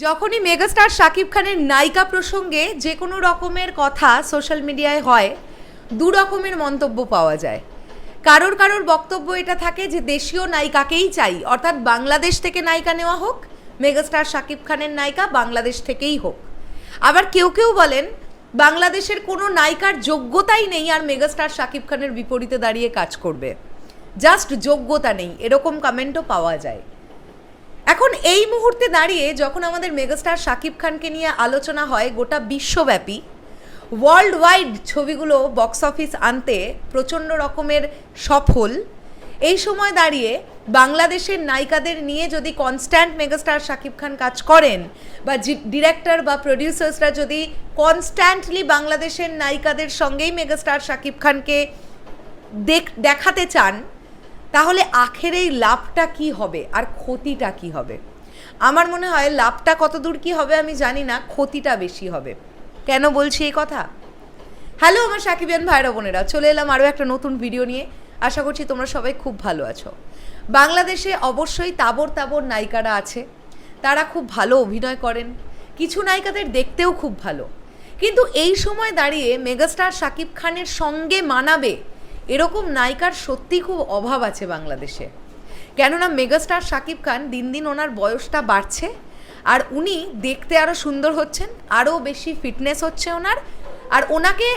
যখনই মেগাস্টার শাকিব খানের নায়িকা প্রসঙ্গে যে কোনো রকমের কথা সোশ্যাল মিডিয়ায় হয়, দু রকমের মন্তব্য পাওয়া যায়। কারোর কারোর বক্তব্য এটা থাকে যে দেশীয় নায়িকাকেই চাই, অর্থাৎ বাংলাদেশ থেকে নায়িকা নেওয়া হোক, মেগাস্টার শাকিব খানের নায়িকা বাংলাদেশ থেকেই হোক। আবার কেউ কেউ বলেন, বাংলাদেশের কোনো নায়িকার যোগ্যতাই নেই আর মেগাস্টার শাকিব খানের বিপরীতে দাঁড়িয়ে কাজ করবে। জাস্ট যোগ্যতা নেই, এরকম কমেন্টও পাওয়া যায়। এখন এই মুহূর্তে দাঁড়িয়ে যখন আমাদের মেগাস্টার শাকিব খানকে নিয়ে আলোচনা হয় গোটা বিশ্বব্যাপী ওয়ার্ল্ড ওয়াইড ছবিগুলো বক্স অফিস আনতে প্রচণ্ড রকমের সফল। এই সময় দাঁড়িয়ে বাংলাদেশের নায়িকাদের নিয়ে যদি কনস্ট্যান্ট মেগাস্টার শাকিব খান কাজ করেন বা ডিরেক্টর বা প্রডিউসার্সরা যদি কনস্ট্যান্টলি বাংলাদেশের নায়িকাদের সঙ্গেই মেগাস্টার শাকিব খানকে দেখ, দেখাতে চান তাহলে আখের এই লাভটা কি হবে? আর ক্ষতিটা কি হবে? আমার মনে হয় লাভটা কত দূর কি হবে আমি জানি না, ক্ষতিটা বেশি হবে। কেন বলছি এই কথা? হ্যালো আমার সাকিবিয়ান ভাইরা বোনেরা, চলে এলাম আরও একটা নতুন ভিডিও নিয়ে। আশা করছি তোমরা সবাই খুব ভালো আছো। বাংলাদেশে অবশ্যই তাবর তাবর নায়িকারা আছে। তারা খুব ভালো অভিনয় করেন। কিছু নায়িকাদের দেখতেও খুব ভালো। কিন্তু এই সময় দাঁড়িয়ে মেগাস্টার শাকিব খানের সঙ্গে মানাবে এরকম নায়িকার সত্যি খুব অভাব আছে বাংলাদেশে। কেননা মেগাস্টার শাকিব খান দিন দিন ওনার বয়সটা বাড়ছে, আর উনি দেখতে আরও সুন্দর হচ্ছেন আরও বেশি ফিটনেস হচ্ছে ওনার, আর ওনাকে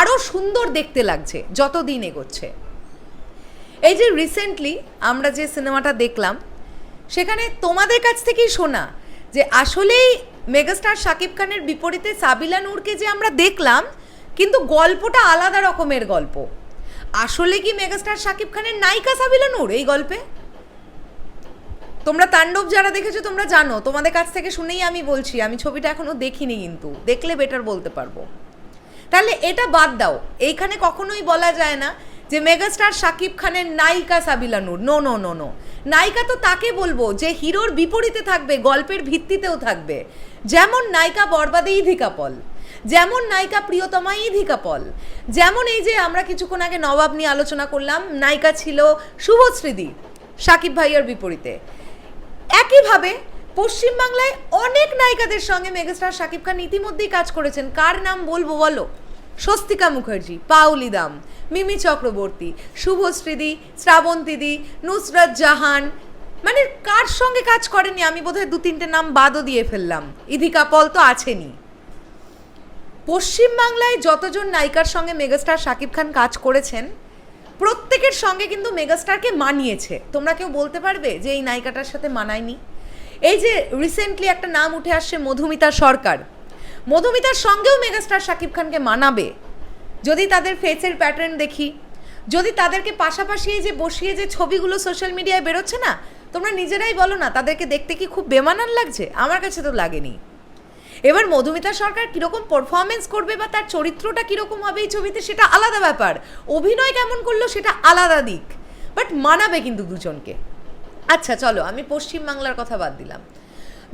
আরও সুন্দর দেখতে লাগছে যত দিন এগোচ্ছে। এই যে রিসেন্টলি আমরা যে সিনেমাটা দেখলাম, সেখানে তোমাদের কাছ থেকেই শোনা যে আসলেই মেগাস্টার শাকিব খানের বিপরীতে সাবিলা নূরকে যে আমরা দেখলাম, কিন্তু গল্পটা আলাদা রকমের গল্প। আসলে কি মেগাস্টার শাকিব খানের নায়িকা সাবিলা নূর এই গল্পে? তোমরা তাণ্ডব যারা দেখেছ, তোমরা জানো। তোমাদের কাছ থেকে শুনেই আমি বলছি, আমি ছবিটা এখনও দেখিনি কিন্তু। দেখলে বেটার বলতে পারব। তাহলে এটা বাদ দাও। এইখানে কখনোই বলা যায় না যে মেগাস্টার শাকিব খানের নায়িকা Sabila Nur. No no no no নায়িকা তো তাকে বলব যে হিরোর বিপরীতে থাকবে, গল্পের ভিত্তিতেও থাকবে। যেমন নায়িকা বরবাদে ইধিকা পল। যেমন নায়িকা প্রিয়তমা, ইধিকা পল। যেমন এই যে আমরা কিছুক্ষণ আগে নবাব নিয়ে আলোচনা করলাম, নায়িকা ছিল শুভশ্রীদি শাকিব ভাইয়ার বিপরীতে। একইভাবে পশ্চিমবাংলায় অনেক নায়িকাদের সঙ্গে মেগাস্টার শাকিব খান ইতিমধ্যেই কাজ করেছেন। কার নাম বলব বলো? স্বস্তিকা মুখার্জি পাউলি দাম, মিমি চক্রবর্তী, শুভশ্রীদি, শ্রাবন্তীদি, নুসরাত জাহান। মানে কার সঙ্গে কাজ করেনি? আমি বোধহয় দু তিনটে নাম বাদও দিয়ে ফেললাম। ইধিকা পল তো আছেনি পশ্চিমবাংলায় যতজন নায়িকার সঙ্গে মেগাস্টার শাকিব খান কাজ করেছেন, প্রত্যেকের সঙ্গে কিন্তু মেগাস্টারকে মানিয়েছে। তোমরা কেউ বলতে পারবে যে এই নায়িকাটার সাথে মানায়নি? এই যে রিসেন্টলি একটা নাম উঠে আসছে, মধুমিতা সরকার। মধুমিতার সঙ্গেও মেগাস্টার শাকিব খানকে মানাবে। যদি তাদের ফেসের প্যাটার্ন দেখি, যদি তাদেরকে পাশাপাশি যে বসিয়ে যে ছবিগুলো সোশ্যাল মিডিয়ায় বেরোচ্ছে না, তোমরা নিজেরাই বলো না, তাদেরকে দেখতে কি খুব বেমানান লাগছে? আমার কাছে তো লাগেনি। এবার মধুমিতা সরকার কীরকম পারফরমেন্স করবে বা তার চরিত্রটা কীরকম হবে এই ছবিতে সেটা আলাদা ব্যাপার। অভিনয় কেমন করল সেটা আলাদা দিক। বাট মানাবে কিন্তু দুজনকে। আচ্ছা চলো, আমি পশ্চিমবাংলার কথা বাদ দিলাম।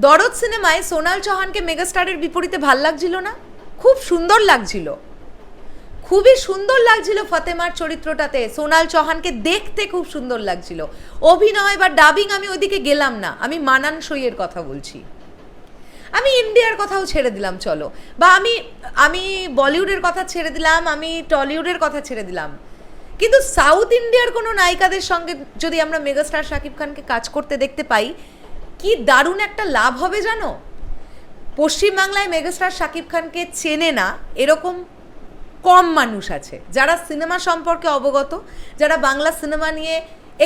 দরদ সিনেমায় সোনাল চৌহানকে মেগাস্টারের বিপরীতে ভালো লাগছিল না? খুব সুন্দর লাগছিল। খুবই সুন্দর লাগছিল ফতেমার চরিত্রটাতে। সোনাল চৌহানকে দেখতে খুব সুন্দর লাগছিল। অভিনয় বা ডাবিং আমি ওইদিকে গেলাম না। আমি মানান সইয়ের কথা বলছি। আমি ইন্ডিয়ার কথাও ছেড়ে দিলাম, চলো। বা আমি আমি বলিউডের কথা ছেড়ে দিলাম, আমি টলিউডের কথা ছেড়ে দিলাম। কিন্তু সাউথ ইন্ডিয়ার কোনো নায়িকাদের সঙ্গে যদি আমরা মেগাস্টার শাকিব খানকে কাজ করতে দেখতে পাই, কি দারুণ একটা লাভ হবে জানো? পশ্চিমবাংলায় মেগাস্টার শাকিব খানকে চেনে না, এরকম কম মানুষ আছে। যারা সিনেমা সম্পর্কে অবগত, যারা বাংলা সিনেমা নিয়ে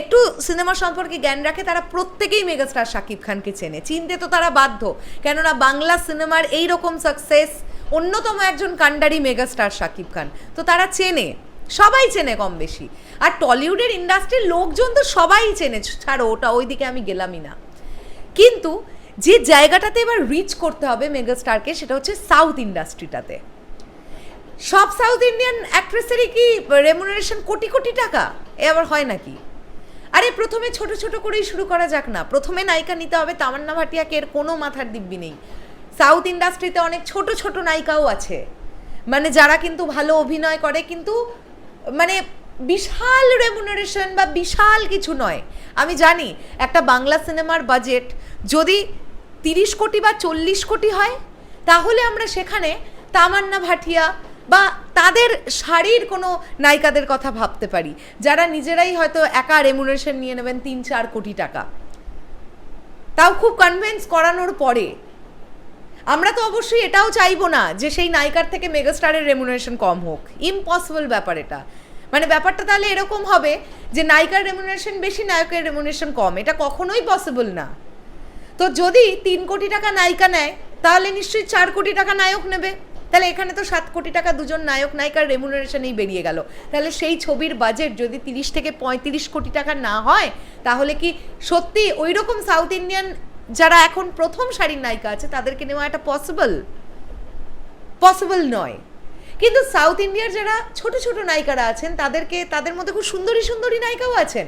একটু সিনেমা সম্পর্কে জ্ঞান রাখে, তারা প্রত্যেকেই মেগাস্টার শাকিব খানকে চেনে। চিনতে তো তারা বাধ্য, কেননা বাংলা সিনেমার এই রকম সাকসেস অন্যতম একজন কাণ্ডারি মেগাস্টার শাকিব খান। তো তারা চেনে, সবাই চেনে কম বেশি। আর টলিউডের ইন্ডাস্ট্রির লোকজন তো সবাই চেনে, ছাড়ো, ওটা ওইদিকে আমি গেলামই না। কিন্তু যে জায়গাটাতে এবার রিচ করতে হবে মেগাস্টারকে, সেটা হচ্ছে সাউথ ইন্ডাস্ট্রিটাতে সব সাউথ ইন্ডিয়ান অ্যাক্ট্রেসেরই কি রেমুনারেশন কোটি কোটি টাকা? এ আবার হয় নাকি? আরে প্রথমে ছোট ছোট করেই শুরু করা যাক না। প্রথমে নায়িকা নিতে হবে, তামান্না ভাটিয়াকে এর কোনো মাথার দিব্যি নেই। সাউথ ইন্ডাস্ট্রিতে অনেক ছোট ছোট নায়িকাও আছে। মানে যারা কিন্তু ভালো অভিনয় করে, কিন্তু মানে বিশাল রেমুনারেশন বা বিশাল কিছু নয়। আমি জানি, একটা বাংলা সিনেমার বাজেট যদি তিরিশ কোটি বা চল্লিশ কোটি হয়, তাহলে আমরা সেখানে তামান্না ভাটিয়া বা তাদের শাড়ির কোনো নায়িকাদের কথা ভাবতে পারি। যারা নিজেরাই হয়তো একা রেমুনেশন নিয়ে নেবেন তিন, চার কোটি টাকা। তাও খুব কনভিন্স করানোর পরে। আমরা তো অবশ্যই এটাও চাইব না যে সেই নায়িকার থেকে মেগাস্টারের রেমুনারেশন কম হোক। ইম্পসিবল ব্যাপার এটা। মানে ব্যাপারটা তাহলে এরকম হবে যে নায়িকার রেমুনারেশন বেশি, নায়কের রেমুনারেশন কম। এটা কখনোই পসিবল না। তো যদি তিন কোটি টাকা নায়িকা নেয়, তাহলে নিশ্চয়ই চার কোটি টাকা নায়ক নেবে। তাহলে এখানে তো সাত কোটি টাকা দুজন নায়ক, নায়িকার রেমুনারেশনেই বেরিয়ে গেল। তাহলে সেই ছবির বাজেট যদি তিরিশ থেকে পঁয়ত্রিশ কোটি টাকা না হয়, তাহলে কি সত্যি ওই রকম সাউথ ইন্ডিয়ান যারা এখন প্রথম সারির নায়িকা আছে, তাদেরকে নেওয়া এটা পসিবল পসিবল নয়। কিন্তু সাউথ ইন্ডিয়ার যারা ছোট ছোট নায়িকারা আছেন, তাদেরকে, তাদের মধ্যে খুব সুন্দরী সুন্দরী নায়িকাও আছেন।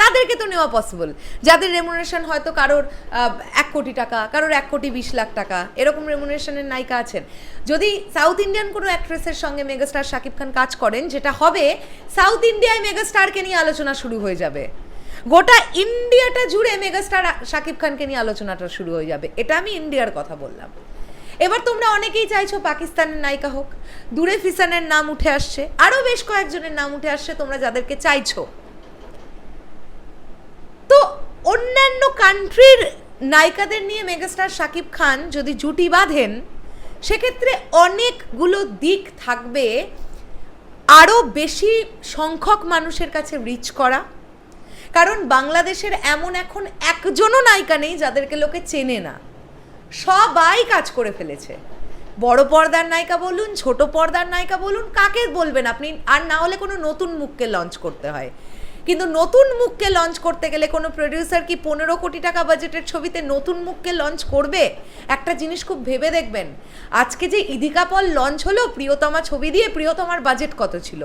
তাদেরকে তো নেওয়া পসিবল যাদের রেমুনেশন হয়তো কারোর এক কোটি টাকা, কারোর এক কোটি বিশ লাখ টাকা, এরকম রেমুনেশনের নায়িকা আছেন। যদি সাউথ ইন্ডিয়ান কোনো অ্যাক্ট্রেসের সঙ্গে মেগাস্টার শাকিব খান কাজ করেন, যেটা হবে সাউথ ইন্ডিয়ায় মেগাস্টারকে নিয়ে আলোচনা শুরু হয়ে যাবে। গোটা ইন্ডিয়াটা জুড়ে মেগাস্টার শাকিব খানকে নিয়ে আলোচনাটা শুরু হয়ে যাবে। এটা আমি ইন্ডিয়ার কথা বললাম। এবার তোমরা অনেকেই চাইছো পাকিস্তানের নায়িকা হোক। দূরে ফিসানের নাম উঠে আসছে। আরও বেশ কয়েকজনের নাম উঠে আসছে তোমরা যাদেরকে চাইছো। অন্যান্য কান্ট্রির নায়িকাদের নিয়ে মেগাস্টার শাকিব খান যদি জুটি বাঁধেন, সেক্ষেত্রে অনেকগুলো দিক থাকবে আরও বেশি সংখ্যক মানুষের কাছে রিচ করা। কারণ বাংলাদেশের এমন এখন একজনও নায়িকা নেই যাদেরকে লোকে চেনে না। সবাই কাজ করে ফেলেছে। বড় পর্দার নায়িকা বলুন, ছোট পর্দার নায়িকা বলুন, কাকে বলবেন আপনি? আর না হলে কোনো নতুন মুখকে লঞ্চ করতে হয়। কিন্তু নতুন মুখকে লঞ্চ করতে গেলে কোনো প্রডিউসার কি পনেরো কোটি টাকা বাজেটের ছবিতে নতুন মুখকে লঞ্চ করবে? একটা জিনিস খুব ভেবে দেখবেন। আজকে যে ইদিকাপল লঞ্চ হলো, প্রিয়তমা ছবি দিয়ে প্রিয়তমার বাজেট কত ছিল?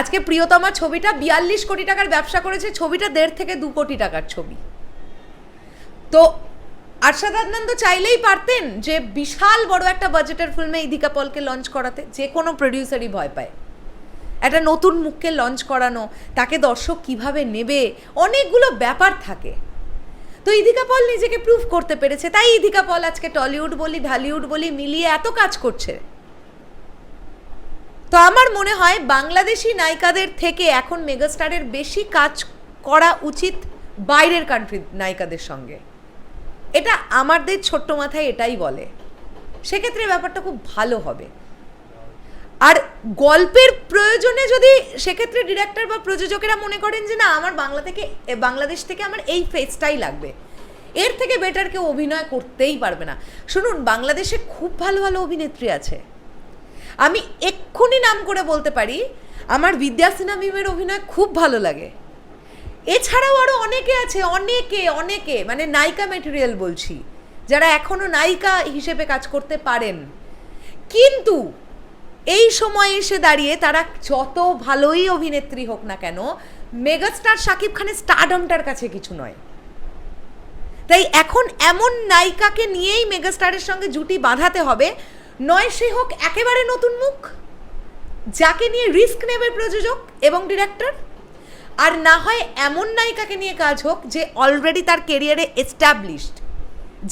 আজকে প্রিয়তমা ছবিটা বিয়াল্লিশ কোটি টাকার ব্যবসা করেছে, ছবিটা দেড় থেকে দু কোটি টাকার ছবি। তো আরশাদ আদনান তো চাইলেই পারতেন যে বিশাল বড় একটা বাজেটের ফিল্মে ইদিকা পলকে লঞ্চ করাতে, যে কোনো প্রডিউসারই ভয় পায়। একটা নতুন মুখকে লঞ্চ করানো, তাকে দর্শক কীভাবে নেবে, অনেকগুলো ব্যাপার থাকে। তো ইদিকা পল নিজেকে প্রুফ করতে পেরেছে। তাই ইদিকা পল আজকে টলিউড বলি ঢালিউড বলি মিলিয়ে এত কাজ করছে। তো আমার মনে হয় বাংলাদেশি নায়িকাদের থেকে এখন মেগাস্টারের বেশি কাজ করা উচিত বাইরের কান্ট্রির নায়িকাদের সঙ্গে। এটা আমাদের ছোট্ট মাথায় এটাই বলে। সেক্ষেত্রে ব্যাপারটা খুব ভালো হবে। আর গল্পের প্রয়োজনে যদি সেক্ষেত্রে ডিরেক্টর বা প্রযোজকেরা মনে করেন যে না, আমার বাংলা থেকে বাংলাদেশ থেকে আমার এই ফেসটাই লাগবে। এর থেকে বেটার কেউ অভিনয় করতেই পারবে না। শুনুন, বাংলাদেশে খুব ভালো ভালো অভিনেত্রী আছে। আমি এক্ষুনি নাম করে বলতে পারি, আমার বিদ্যা সিনহা মিমের অভিনয় খুব ভালো লাগে। এছাড়াও আরও অনেকে আছে, অনেকে অনেকে মানে নায়িকা মেটেরিয়াল বলছি, যারা এখনও নায়িকা হিসেবে কাজ করতে পারেন। কিন্তু এই সময়ে এসে দাঁড়িয়ে তারা যত ভালোই অভিনেত্রী হোক না কেন, মেগাস্টার শাকিব খানের স্টারডমটার কাছে কিছু নয়। তাই এখন এমন নায়িকাকে নিয়েই মেগাস্টারের সঙ্গে জুটি বাঁধাতে হবে, নয় সে হোক একেবারে নতুন মুখ, যাকে নিয়ে রিস্ক নেবে প্রযোজক এবং ডিরেক্টর, আর না হয় এমন নায়িকাকে নিয়ে কাজ হোক যে অলরেডি তার কেরিয়ারে এস্টাবলিশড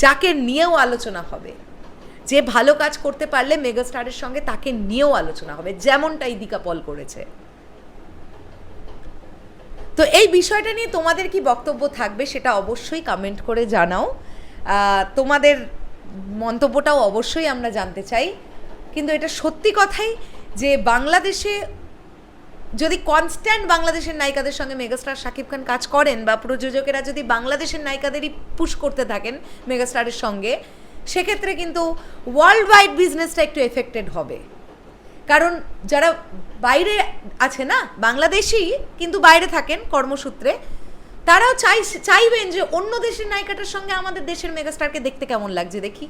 যাকে নিয়েও আলোচনা হবে। যে ভালো কাজ করতে পারলে মেগাস্টারের সঙ্গে তাকে নিয়েও আলোচনা হবে যেমনটা ইদিকা পল করেছে। তো এই বিষয়টা নিয়ে তোমাদের কি বক্তব্য থাকবে সেটা অবশ্যই কমেন্ট করে জানাও। তোমাদের মন্তব্যটাও অবশ্যই আমরা জানতে চাই। কিন্তু এটা সত্যি কথাই যে বাংলাদেশে যদি কনস্ট্যান্ট বাংলাদেশের নায়িকাদের সঙ্গে মেগাস্টার শাকিব খান কাজ করেন বা প্রযোজকেরা যদি বাংলাদেশের নায়িকাদেরই পুশ করতে থাকেন মেগাস্টারের সঙ্গে সেক্ষেত্রে কিন্তু ওয়ার্ল্ড ওয়াইড বিজনেসটা একটু এফেক্টেড হবে। কারণ যারা বাইরে আছে না, বাংলাদেশি কিন্তু বাইরে থাকেন কর্মসূত্রে, তারাও চাই, চাইবেন যে অন্য দেশের নায়িকাটার সঙ্গে আমাদের দেশের মেগাস্টারকে দেখতে কেমন লাগছে দেখি।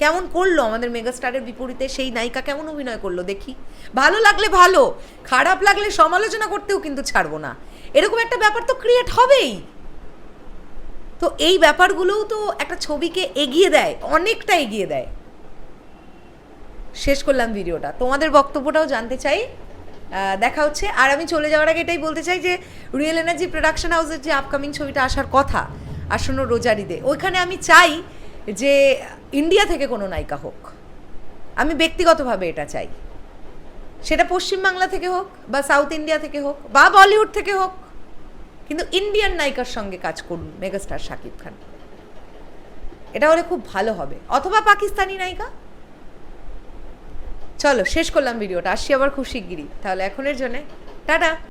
কেমন করল আমাদের মেগাস্টারের বিপরীতে সেই নায়িকা, কেমন অভিনয় করল দেখি। ভালো লাগলে ভালো, খারাপ লাগলে সমালোচনা করতেও কিন্তু ছাড়বো না। এরকম একটা ব্যাপার তো ক্রিয়েট হবেই। তো এই ব্যাপারগুলোও তো একটা ছবিকে এগিয়ে দেয়, অনেকটা এগিয়ে দেয়। শেষ করলাম ভিডিওটা। তোমাদের বক্তব্যটাও জানতে চাই। দেখা হচ্ছে। আর আমি চলে যাওয়ার আগে এটাই বলতে চাই যে রিয়েল এনার্জি প্রোডাকশন হাউসের যে আপকামিং ছবিটা আসার কথা, আসন্ন রোজারিদে ওইখানে আমি চাই যে ইন্ডিয়া থেকে কোনো নায়িকা হোক। আমি ব্যক্তিগতভাবে এটা চাই। সেটা পশ্চিমবাংলা থেকে হোক বা সাউথ ইন্ডিয়া থেকে হোক বা বলিউড থেকে হোক কিন্তু ইন্ডিয়ান নায়িকার সঙ্গে কাজ করুন মেগাস্টার শাকিব খান। এটা হলে খুব ভালো হবে। অথবা পাকিস্তানি নায়িকা। চলো, শেষ করলাম ভিডিওটা। আসছি আবার খুব শিগগিরই তাহলে এখনের জন্যে। টাটা!